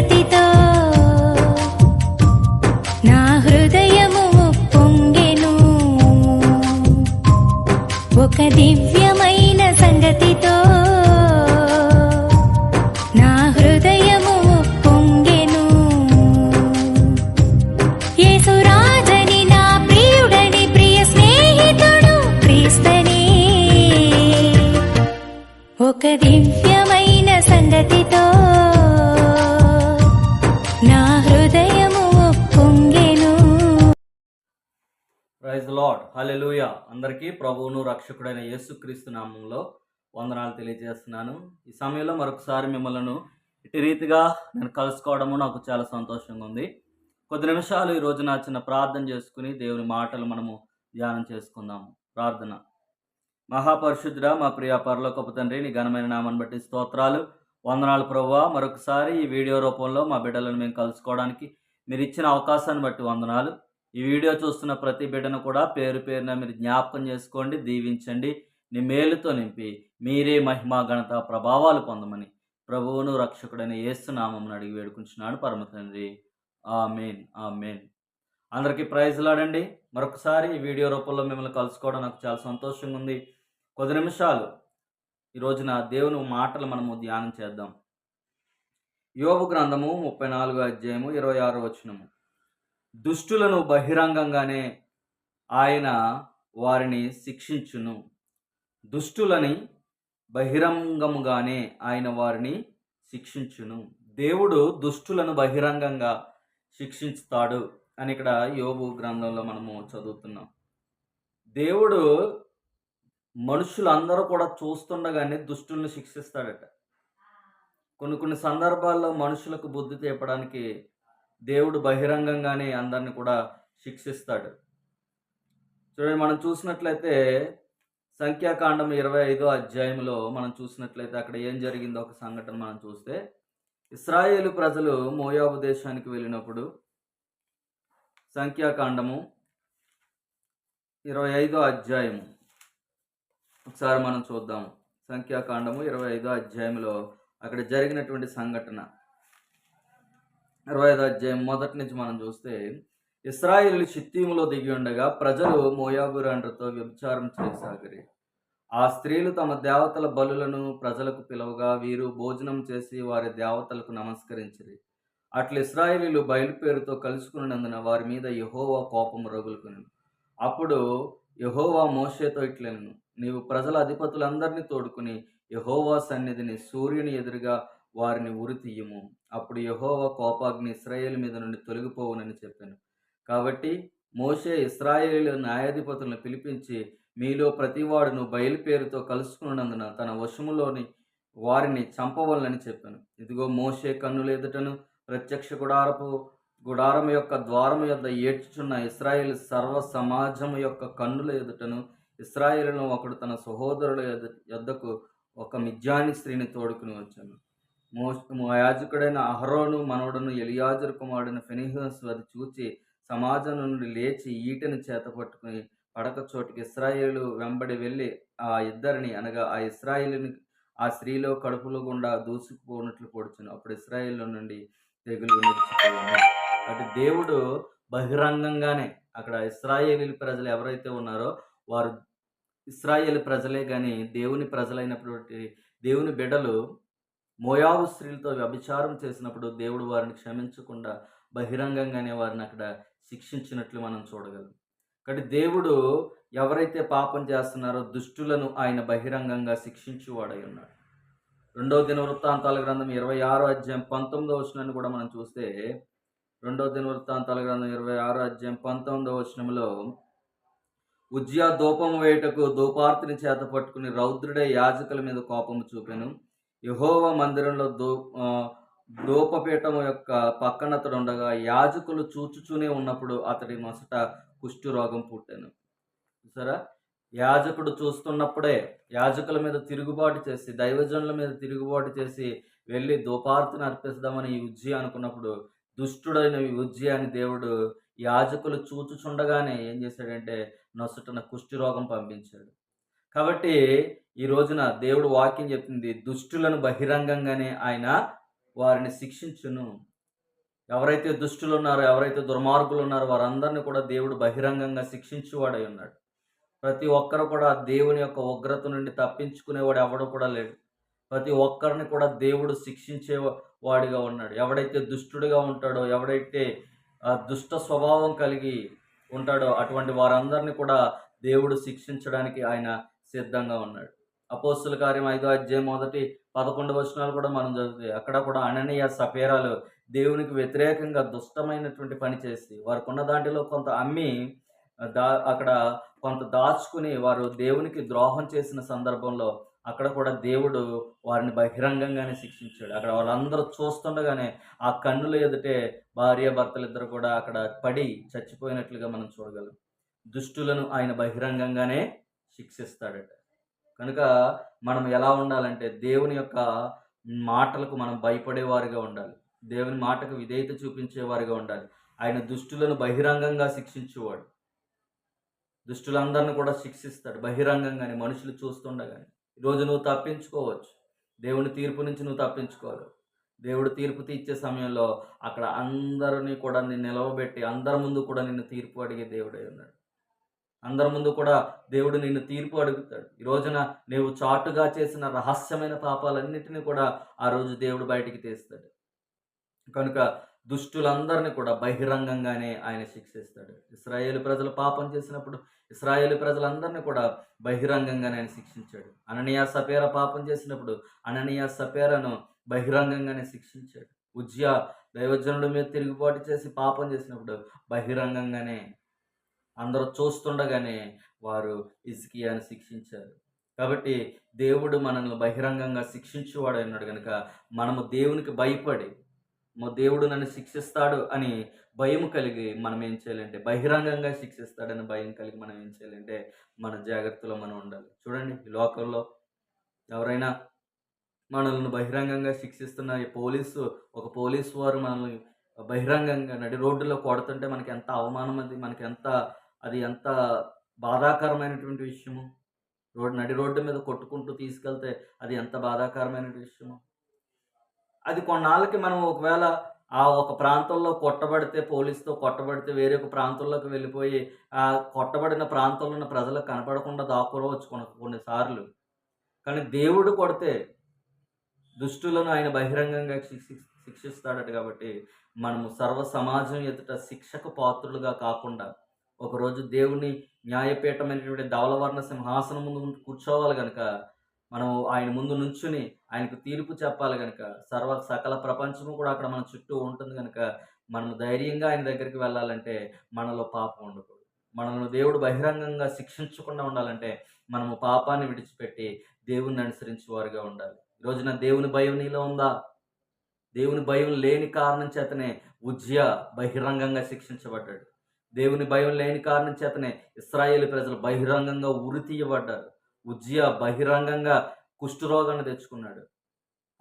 దివ్యమైన నా హృదయము పొంగెను. ఒక దివ్యమైన సంగతితో నా హృదయము పొంగెను. యేసురాజని నా ప్రియుడని ప్రియ స్నేహితుడు క్రీస్తని. ఒక దివ్య లాడ్ అందరికీ ప్రభువును రక్షకుడైన యేసుక్రీస్తు నామంలో వందనాలు తెలియజేస్తున్నాను. ఈ సమయంలో మరొకసారి మిమ్మల్ని ఇటు రీతిగా నేను కలుసుకోవడము నాకు చాలా సంతోషంగా ఉంది. కొద్ది నిమిషాలు ఈ రోజు నా చిన్న ప్రార్థన చేసుకుని దేవుని మాటలు మనము ధ్యానం చేసుకుందాము ప్రార్థన. మహాపరిశుద్ధుడ మా ప్రియ పరలోకపు తండ్రి నీ ఘనమైన నామాన్ని బట్టి స్తోత్రాలు. వందనాలు ప్రభువా. మరొకసారి ఈ వీడియో రూపంలో మా బిడ్డలను మేము కలుసుకోవడానికి మీరు ఇచ్చిన అవకాశాన్ని బట్టి వందనాలు. ఈ వీడియో చూస్తున్న ప్రతి బిడ్డను కూడా పేరు పేరున మీరు జ్ఞాపకం చేసుకోండి దీవించండి నీ మేలుతో నింపి మీరే మహిమా ఘనత ప్రభావాలు పొందమని ప్రభువును రక్షకుడని ఏస్తున్నామని అడిగి వేడుకుంటున్నాడు పరమ తండ్రి. ఆ మెయిన్ ఆ మెయిన్ అందరికీ ప్రైజ్లాడండి మరొకసారి ఈ వీడియో రూపంలో మిమ్మల్ని కలుసుకోవడం నాకు చాలా సంతోషంగా ఉంది. కొద్ది నిమిషాలు ఈ రోజున దేవుని మాటలు మనము ధ్యానం చేద్దాం. యోగు గ్రంథము ముప్పై నాలుగు అధ్యాయము ఇరవై ఆరు వచనము. దుష్టులను బహిరంగంగానే ఆయన వారిని శిక్షించును. దుష్టులని బహిరంగముగానే ఆయన వారిని శిక్షించును. దేవుడు దుష్టులను బహిరంగంగా శిక్షిస్తాడు అని ఇక్కడ యోగు గ్రంథంలో మనము చదువుతున్నాం. దేవుడు మనుషులందరూ కూడా చూస్తుండగానే దుష్టుల్ని శిక్షిస్తాడట. కొన్ని కొన్ని సందర్భాల్లో మనుషులకు బుద్ధి తెప్పడానికి దేవుడు బహిరంగంగానే అందరిని కూడా శిక్షిస్తాడు. చూడండి మనం చూసినట్లయితే సంఖ్యాకాండం ఇరవై ఐదో అధ్యాయంలో మనం చూసినట్లయితే అక్కడ ఏం జరిగిందో ఒక సంఘటన మనం చూస్తే ఇస్రాయేలు ప్రజలు మోయాబు దేశానికి వెళ్ళినప్పుడు సంఖ్యాకాండము ఇరవై ఐదో అధ్యాయము. ఒకసారి మనం చూద్దాం సంఖ్యాకాండము ఇరవై ఐదో అధ్యాయంలో అక్కడ జరిగినటువంటి సంఘటన. ఇరవై ఐదు అధ్యాయం మొదటి నుంచి మనం చూస్తే ఇస్రాయిల్ షిత్తీములో దిగి ఉండగా ప్రజలు మోయాబురాండ్రతో వ్యభిచారం చేసాగరి ఆ స్త్రీలు తమ దేవతల బలులను ప్రజలకు పిలవగా వీరు భోజనం చేసి వారి దేవతలకు నమస్కరించిరి. అట్లు ఇస్రాయిలీలు బయలుపేరుతో కలుసుకున్నందున వారి మీద యహోవా కోపం రగులుకుని అప్పుడు యహోవా మోషేతో ఇట్లను నీవు ప్రజల అధిపతులందరినీ తోడుకుని యహోవా సన్నిధిని సూర్యుని ఎదురుగా వారిని ఉరి తీయము. అప్పుడు యహోవ కోపాగ్ని ఇస్రాయేల్ మీద నుండి తొలగిపోవునని చెప్పాను. కాబట్టి మోషే ఇస్రాయేలు న్యాయాధిపతులను పిలిపించి మీలో ప్రతివాడును బయలుపేరుతో కలుసుకున్నందున తన వశములోని వారిని చంపవలనని చెప్పాను. ఇదిగో మోషే కన్నులు ఎదుటను ప్రత్యక్ష గుడారపు గుడారం యొక్క ద్వారం యొద్ద ఏడ్చుచున్న ఇస్రాయేల్ సర్వ సమాజం యొక్క కన్నుల ఎదుటను ఇస్రాయేల్ను ఒకడు తన సహోదరుల యొద్ద- యొద్దకు ఒక మిజ్జాని స్త్రీని తోడుకుని వచ్చాను. మో యాజకుడైన అహరోను మనవడను ఎలియాజరు కుమారుడైన ఫెనిహస్ అది చూచి సమాజం నుండి లేచి ఈటెను చేత పట్టుకుని పడక చోటికి ఇస్రాయేలు వెంబడి వెళ్ళి ఆ ఇద్దరిని అనగా ఆ ఇస్రాయేలుని ఆ స్త్రీలో కడుపులో గుండా దూసుకుపోనట్లు పొడుచును. అప్పుడు ఇస్రాయేల్లో నుండి తెగులు నిలిచిపోయాను దేవుడు బహిరంగంగానే అక్కడ ఇస్రాయేలీ ప్రజలు ఎవరైతే ఉన్నారో వారు ఇస్రాయేల్ ప్రజలే కానీ దేవుని ప్రజలైనటువంటి దేవుని బిడ్డలు మోయాబు స్త్రీలతో వ్యభిచారం చేసినప్పుడు దేవుడు వారిని క్షమించకుండా బహిరంగంగానే వారిని అక్కడ శిక్షించినట్లు మనం చూడగలం. కాబట్టి దేవుడు ఎవరైతే పాపం చేస్తున్నారో దుష్టులను ఆయన బహిరంగంగా శిక్షించువాడై ఉన్నాడు. రెండవ దిన వృత్తాంతాల గ్రంథం ఇరవై ఆరో అధ్యాయం పంతొమ్మిదో వచనాన్ని కూడా మనం చూస్తే రెండవ దిన వృత్తాంతాల గ్రంథం ఇరవై ఆరో అధ్యాయం పంతొమ్మిదో వచనంలో ఉజ్యా దూపం వేయుటకు దూపార్తిని చేత పట్టుకుని రౌద్రుడే యాజకుల మీద కోపము చూపెను. యహోవ మందిరంలో దూ దూపపీఠం యొక్క పక్కన అతడు ఉండగా యాజకులు చూచుచూనే ఉన్నప్పుడు అతడి మొసట కుష్టు రోగం పుట్టాను. చూసారా? యాజకుడు చూస్తున్నప్పుడే యాజకుల మీద తిరుగుబాటు చేసి దైవజనుల మీద తిరుగుబాటు చేసి వెళ్ళి దూపార్తిని అర్పిస్తామని ఈ ఉజ్జి అనుకున్నప్పుడు దుష్టుడైన ఈ ఉజ్జి అని దేవుడు యాజకులు చూచుచుండగానే ఏం చేశాడంటే నొసటన కుష్టి రోగం పంపించాడు. కాబట్టి ఈ రోజున దేవుడు వాక్యం చెప్తుంది దుష్టులను బహిరంగంగానే ఆయన వారిని శిక్షించును. ఎవరైతే దుష్టులు ఉన్నారో ఎవరైతే దుర్మార్గులు ఉన్నారో వారందరినీ కూడా దేవుడు బహిరంగంగా శిక్షించువాడై ఉన్నాడు. ప్రతి ఒక్కరు కూడా దేవుని యొక్క ఉగ్రత నుండి తప్పించుకునేవాడు ఎవడు కూడా లేడు. ప్రతి ఒక్కరిని కూడా దేవుడు శిక్షించే వాడిగా ఉన్నాడు. ఎవడైతే దుష్టుడిగా ఉంటాడో ఎవడైతే ఆ దుష్ట స్వభావం కలిగి ఉంటాడో అటువంటి వారందరిని కూడా దేవుడు శిక్షించడానికి ఆయన సిద్ధంగా ఉన్నాడు. అపోస్తుల కార్యం ఐదో అధ్యాయం మొదటి పదకొండు వచనాలు కూడా మనం చదివితే అక్కడ కూడా అననీయ సపేరాలు దేవునికి వ్యతిరేకంగా దుష్టమైనటువంటి పని చేసి వారికి ఉన్న దాంట్లో కొంత అమ్మి దా అక్కడ కొంత దాచుకుని వారు దేవునికి ద్రోహం చేసిన సందర్భంలో అక్కడ కూడా దేవుడు వారిని బహిరంగంగానే శిక్షించాడు. అక్కడ వాళ్ళందరూ చూస్తుండగానే ఆ కన్నుల ఎదుటే భార్య భర్తలిద్దరు కూడా అక్కడ పడి చచ్చిపోయినట్లుగా మనం చూడగలం. దుష్టులను ఆయన బహిరంగంగానే శిక్షిస్తాడట. కనుక మనం ఎలా ఉండాలంటే దేవుని యొక్క మాటలకు మనం భయపడేవారిగా ఉండాలి. దేవుని మాటకు విధేయత చూపించేవారిగా ఉండాలి. ఆయన దుష్టులను బహిరంగంగా శిక్షించేవాడు. దుష్టులందరిని కూడా శిక్షిస్తాడు బహిరంగంగానే మనుషులు చూస్తుండగానే. ఈరోజు నువ్వు తప్పించుకోవచ్చు. దేవుని తీర్పు నుంచి నువ్వు తప్పించుకోలేవు దేవుడు తీర్పు తీర్చే సమయంలో అక్కడ అందరినీ కూడా నిన్ను నిలవబెట్టి అందరి ముందు కూడా నిన్ను తీర్పు అడిగే దేవుడై ఉన్నాడు. అందరి ముందు కూడా దేవుడు నిన్ను తీర్పు అడుగుతాడు. ఈ రోజున నీవు చాటుగా చేసిన రహస్యమైన పాపాలన్నిటిని కూడా ఆ రోజు దేవుడు బయటికి తీస్తాడు. కనుక దుష్టులందరినీ కూడా బహిరంగంగానే ఆయన శిక్షిస్తాడు. ఇస్రాయేల్ ప్రజలు పాపం చేసినప్పుడు ఇస్రాయేల్ ప్రజలందరినీ కూడా బహిరంగంగానే ఆయన శిక్షించాడు. అననీయ సపేర పాపం చేసినప్పుడు అననీయ సపేరను బహిరంగంగానే శిక్షించాడు. ఉజ్య దైవజనుడి మీద తిరుగుబాటు చేసి పాపం చేసినప్పుడు బహిరంగంగానే అందరూ చూస్తుండగానే వారు ఇజ్కియాని శిక్షించారు. కాబట్టి దేవుడు మనల్ని బహిరంగంగా శిక్షించేవాడు అన్నాడు కనుక మనము దేవునికి భయపడి మా దేవుడు నన్ను శిక్షిస్తాడు అని భయం కలిగి మనం ఏం చేయాలంటే బహిరంగంగా శిక్షిస్తాడని భయం కలిగి మనం ఏం చేయాలంటే మన జాగ్రత్తలో మనం ఉండాలి. చూడండి ఈ ఎవరైనా మనల్ని బహిరంగంగా శిక్షిస్తున్న ఈ పోలీసు ఒక పోలీసు వారు మనల్ని బహిరంగంగా నడి రోడ్డులో కొడుతుంటే మనకి ఎంత అవమానం అది మనకి ఎంత అది ఎంత బాధాకరమైనటువంటి విషయము? రోడ్డు నడి రోడ్డు మీద కొట్టుకుంటూ తీసుకెళ్తే అది ఎంత బాధాకరమైన విషయము? అది కొన్నాళ్ళకి మనం ఒకవేళ ఆ ఒక ప్రాంతంలో కొట్టబడితే పోలీసుతో కొట్టబడితే వేరే ఒక ప్రాంతంలోకి వెళ్ళిపోయి ఆ కొట్టబడిన ప్రాంతంలో ఉన్న ప్రజలకు కనపడకుండా దాక్కురవచ్చు కొన్ని కొన్నిసార్లు. కానీ దేవుడు కొడితే దుష్టులను ఆయన బహిరంగంగా శిక్షి శిక్షిస్తాడట కాబట్టి మనము సర్వ సమాజం ఎదుట శిక్షకు పాత్రులుగా కాకుండా ఒకరోజు దేవుని న్యాయపీఠమైనటువంటి ధవలవర్ణ సింహాసనం ముందు కూర్చోవాలి కనుక మనం ఆయన ముందు నుంచుని ఆయనకు తీర్పు చెప్పాలి కనుక సర్వ సకల ప్రపంచము కూడా అక్కడ మన చుట్టూ ఉంటుంది కనుక మనం ధైర్యంగా ఆయన దగ్గరికి వెళ్ళాలంటే మనలో పాపం ఉండకూడదు. మనల్ని దేవుడు బహిరంగంగా శిక్షించకుండా ఉండాలంటే మనము పాపాన్ని విడిచిపెట్టి దేవుణ్ణి అనుసరించేవారుగా ఉండాలి. ఈరోజున రోజున దేవుని భయం నీలో ఉందా? దేవుని భయం లేని కారణం చేతనే ఉజ్య బహిరంగంగా శిక్షించబడ్డాడు. దేవుని భయం లేని కారణం చేతనే ఇస్రాయేల్ ప్రజలు బహిరంగంగా ఉరి తీయబడ్డారు. ఉజ్య బహిరంగంగా కుష్ఠరోగాన్ని తెచ్చుకున్నాడు.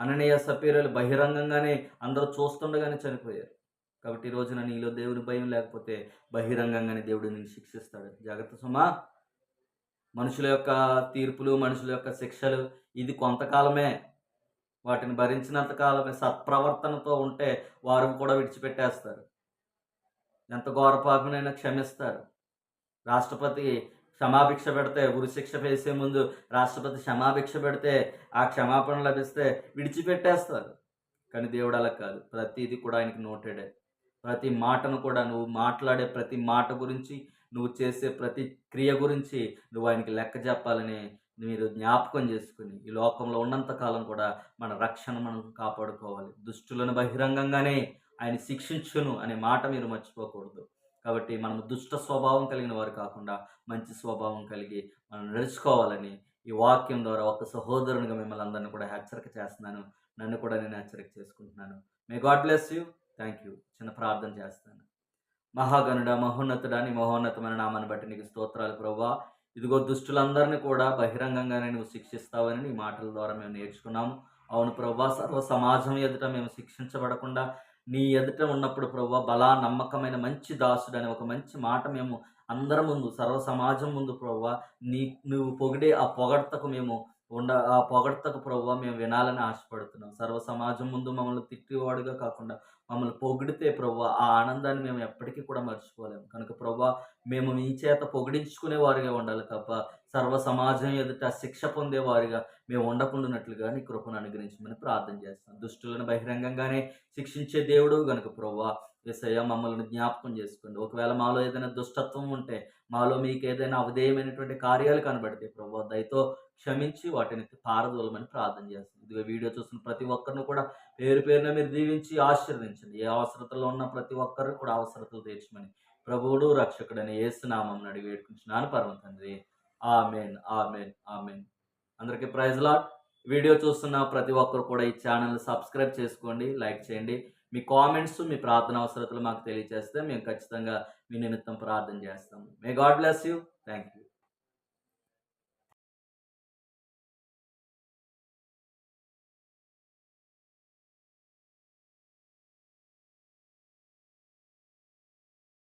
అననీయ సపీరలు బహిరంగంగానే అందరూ చూస్తుండగానే చనిపోయారు. కాబట్టి ఈ రోజున నీలో దేవుని భయం లేకపోతే బహిరంగంగానే దేవుడు నిన్ను శిక్షిస్తాడు. జాగ్రత్త సుమా. మనుషుల యొక్క తీర్పులు మనుషుల యొక్క శిక్షలు ఇది కొంతకాలమే వాటిని భరించినంత కాలమే సత్ప్రవర్తనతో ఉంటే వారు కూడా విడిచిపెట్టేస్తారు. ఎంత ఘోరపాపినైనా క్షమిస్తారు. రాష్ట్రపతి క్షమాభిక్ష పెడితే ఉరిశిక్ష వేసే ముందు రాష్ట్రపతి క్షమాభిక్ష పెడితే ఆ క్షమాపణ లభిస్తే విడిచిపెట్టేస్తారు. కానీ దేవుడు అలా కాదు. ప్రతిదీ కూడా ఆయనకి నోటెడే. ప్రతి మాటను కూడా నువ్వు మాట్లాడే ప్రతి మాట గురించి నువ్వు చేసే ప్రతి క్రియ గురించి నువ్వు ఆయనకి లెక్క చెప్పాలని మీరు జ్ఞాపకం చేసుకుని ఈ లోకంలో ఉన్నంత కాలం కూడా మన రక్షణ మనం కాపాడుకోవాలి. దుష్టులను బహిరంగంగానే ఆయన శిక్షించును అనే మాట మీరు మర్చిపోకూడదు. కాబట్టి మనం దుష్ట స్వభావం కలిగిన వారు కాకుండా మంచి స్వభావం కలిగి మనం నడుచుకోవాలని ఈ వాక్యం ద్వారా ఒక సహోదరునిగా మిమ్మల్ని అందరిని కూడా హెచ్చరిక చేస్తున్నాను. నన్ను కూడా నేను హెచ్చరిక చేసుకుంటున్నాను. May God bless you thank you చిన్న ప్రార్థన చేస్తాను. మహాగణుడ మహోన్నతుడా నీ మహోన్నతమైన నామాన్ని బట్టి నీకు స్తోత్రాలు ప్రభా. ఇదిగో దుష్టులందరినీ కూడా బహిరంగంగానే నువ్వు శిక్షిస్తావని నీ మాటల ద్వారా మేము నేర్చుకున్నాము. అవును ప్రభా సర్వ సమాజం ఎదుట మేము శిక్షించబడకుండా నీ ఎదుట ఉన్నప్పుడు ప్రభా బలా నమ్మకమైన మంచి దాసుడు అనే ఒక మంచి మాట మేము అందరి ముందు సర్వ సమాజం ముందు ప్రభా నీ నువ్వు పొగిడే ఆ పొగడ్తకు మేము ఉండ ఆ పొగడతకు ప్రభు మేము వినాలని ఆశపడుతున్నాం. సర్వ సమాజం ముందు మమ్మల్ని తిట్టివాడుగా కాకుండా మమ్మల్ని పొగిడితే ప్రభు ఆ ఆనందాన్ని మేము ఎప్పటికీ కూడా మర్చిపోలేము కనుక ప్రభు మేము మీ చేత పొగిడించుకునే వారిగా ఉండాలి తప్ప సర్వ సమాజం ఎదుట శిక్ష పొందే వారిగా మేము ఉండకుండానట్లుగా నీ కృపను అనుగ్రహించమని ప్రార్థన చేస్తాం. దుష్టులను బహిరంగంగానే శిక్షించే దేవుడు గనుక ప్రభు ఎస్ఐ మమ్మల్ని జ్ఞాపకం చేసుకోండి. ఒకవేళ మాలో ఏదైనా దుష్టత్వం ఉంటే మాలో మీకు ఏదైనా అవధేయమైనటువంటి కార్యాలు కనబడితే ప్రభు దయతో క్షమించి వాటిని పారదోలమని ప్రార్థన చేస్తుంది ఇదిగో వీడియో చూస్తున్న ప్రతి ఒక్కరిని కూడా పేరు పేరున మీరు దీవించి ఆశీర్వదించండి. ఏ అవసరతలో ఉన్న ప్రతి ఒక్కరు కూడా అవసరతలు తీర్చమని ప్రభువుడు రక్షకుడని ఏసునామం అడిగి వేడుకుంటున్నాను. పరమ తండ్రి. Amen amen amen. అందరికీ ప్రైజ్ లాట్ వీడియో చూస్తున్న ప్రతి ఒక్కరు కూడా ఈ ఛానల్ సబ్స్క్రైబ్ చేసుకోండి లైక్ చేయండి. మీ కామెంట్స్ మీ ప్రార్థన అవసరతలు మాకు తెలియజేస్తే మేము ఖచ్చితంగా మీ నిమిత్తం ప్రార్థన చేస్తాము. May God bless you thank you